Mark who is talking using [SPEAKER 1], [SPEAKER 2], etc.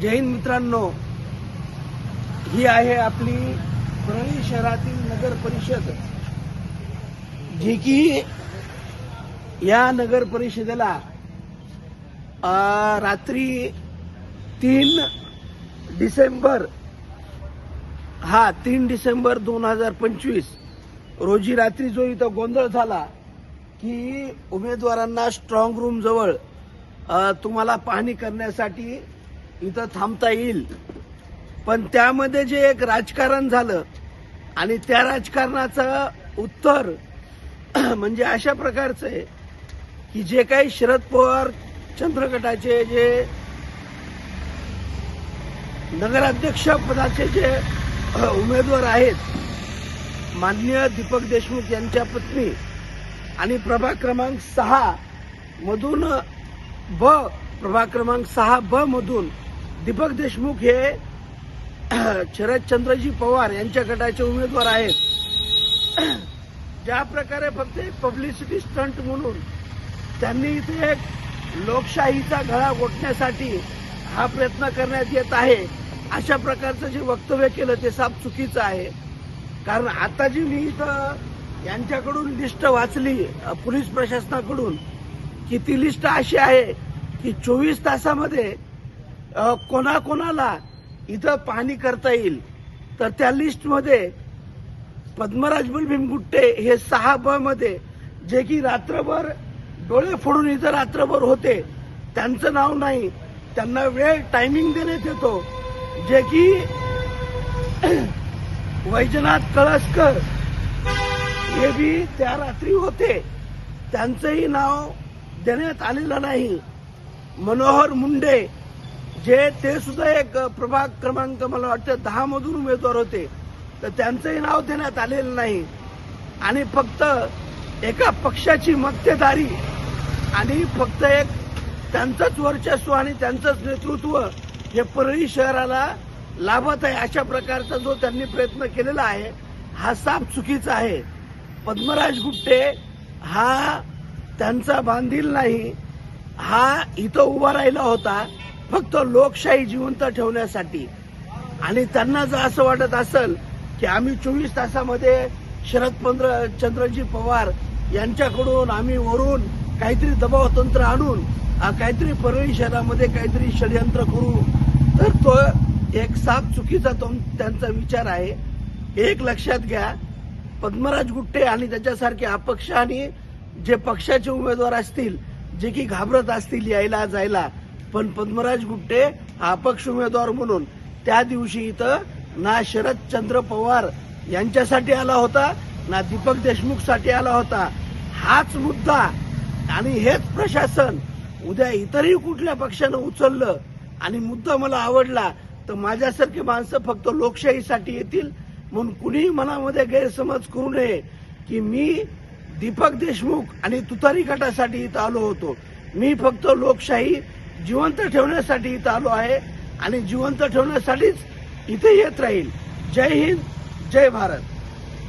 [SPEAKER 1] जय हिंद मित्रांनो. ही आहे आपली परळी शहरातील नगर परिषद. जी की या नगर परिषदेला रात्री तीन डिसेंबर हा तीन डिसेंबर दोन हजार पंचवीस रोजी रात्री जो इथं गोंधळ झाला की उमेदवारांना स्ट्रॉंग रूम जवळ तुम्हाला पाहणी करण्यासाठी इथं थांबता येईल. पण त्यामध्ये जे एक राजकारण झालं आणि त्या राजकारणाचं उत्तर म्हणजे अशा प्रकारचं आहे की जे काही शरद पवार चंद्रगटाचे जे नगराध्यक्ष पदाचे जे उमेदवार आहेत माननीय दीपक देशमुख यांच्या पत्नी आणि प्रभाग क्रमांक सहा मधून ब प्रभाग क्रमांक सहा ब मधून दीपक देशमुख हे शरदचंद्रजी पवार यांच्या गटाचे उमेदवार आहेत. ज्या प्रकारे फक्त एक पब्लिसिटी स्टंट म्हणून त्यांनी इथे एक लोकशाहीचा गळा गोठण्यासाठी हा प्रयत्न करण्यात येत आहे अशा प्रकारचं जे वक्तव्य केलं ते साफ चुकीचं आहे. कारण आता जी मी इथं यांच्याकडून लिस्ट वाचली पोलीस प्रशासनाकडून की ती लिस्ट अशी आहे की चोवीस तासामध्ये कोणाकोणाला इथं पाहणी करता येईल? तर त्या लिस्टमध्ये पद्मराज भीमगुट्टे हे सहा ब मध्ये जे की रात्रभर डोळे फोडून इथं रात्रभर होते. त्यांचं नाव नाही. त्यांना वेळ टायमिंग देण्यात येतो. जे की वैजनाथ कळसकर हे बी त्या रात्री होते. त्यांचंही नाव देण्यात आलेलं नाही. मनोहर मुंडे जे ते सुद्धा एक प्रभाग क्रमांक मला वाटतं दहा मधून उमेदवार होते. तर त्यांचंही नाव देण्यात आलेलं नाही. आणि फक्त एका पक्षाची मक्तेदारी आणि फक्त एक त्यांचंच वर्चस्व आणि त्यांचंच नेतृत्व हे परळी शहराला लाभत आहे अशा प्रकारचा जो त्यांनी प्रयत्न केलेला आहे हा साफ चुकीचा आहे. पद्मराज गुट्टे हा त्यांचा बांधील नाही. हा इथं उभा राहिला होता. फक्त लोकशाही जिवंत ठेवण्यासाठी. आणि त्यांना जर असं वाटत असेल की आम्ही चोवीस तासामध्ये शरद पंद्र चंद्रजी पवार यांच्याकडून आम्ही वरून काहीतरी दबाव तंत्र आणून काहीतरी परळी शहरामध्ये काहीतरी षडयंत्र करू तर तो एक साफ चुकीचा त्यांचा विचार आहे. एक लक्षात घ्या पद्मराज गुट्टे आणि त्याच्यासारखे अपक्ष आणि जे पक्षाचे उमेदवार असतील जे की घाबरत असतील यायला जायला पण पद्मराज गुट्टे हा अपक्ष उमेदवार म्हणून त्या दिवशी इथं ना शरदचंद्र पवार यांच्यासाठी आला होता ना दीपक देशमुखसाठी आला होता. हाच मुद्दा आणि हेच प्रशासन उद्या इतरही कुठल्या पक्षानं उचललं आणि मुद्दा मला आवडला तर माझ्यासारखी माणसं फक्त लोकशाहीसाठी येतील म्हणून कुणीही मनामध्ये गैरसमज करू नये की मी दीपक देशमुख आणि तुतारी गटासाठी इथं आलो होतो. मी फक्त लोकशाही जिवंत ठेवण्यासाठी इथं आलो आहे आणि जिवंत ठेवण्यासाठीच इथे येत राहील. जय हिंद जय भारत.